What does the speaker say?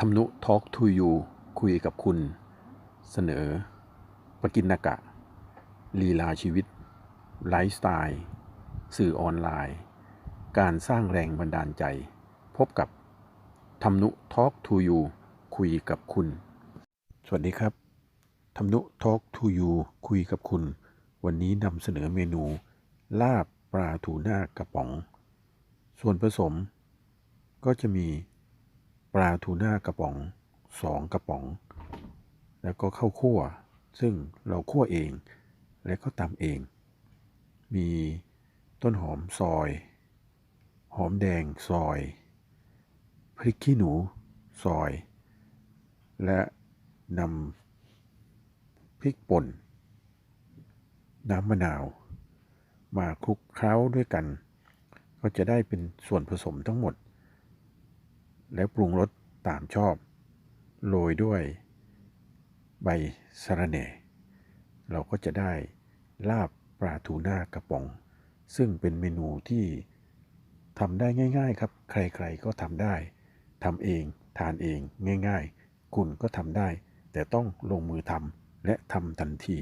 ทำนุทอล์กทูยูคุยกับคุณ เสนอ ปกินนกะ ลีลาชีวิต ไลฟ์สไตล์ สื่อออนไลน์ การสร้างแรงบันดาลใจ พบกับทำนุทอล์กทูยูคุยกับคุณ สวัสดีครับทำนุทอล์กทูยูคุยกับคุณ วันนี้นำเสนอเมนู ลาบปลาทูหน่ากระป๋อง ส่วนผสม ก็จะมี ปลาทูน่ากระป๋องสองกระป๋อง แล้วก็ข้าวคั่ว ซึ่งเราคั่วเอง และก็ตำเอง มีต้นหอมซอย หอมแดงซอย พริกขี้หนูซอย และนำพริกป่น น้ำมะนาว มาคลุกเคล้าด้วยกัน ก็จะได้เป็นส่วนผสมทั้งหมด แล้วปรุงรสตามชอบ โรยด้วยใบสะระแหน่ เราก็จะได้ลาบปลาทูน่ากระป๋อง ซึ่งเป็นเมนูที่ทำได้ง่าย ๆ ครับ ใครๆก็ทำได้ทำเองทานเองง่าย ๆ คุณก็ทำได้ แต่ต้องลงมือทำและทำทันที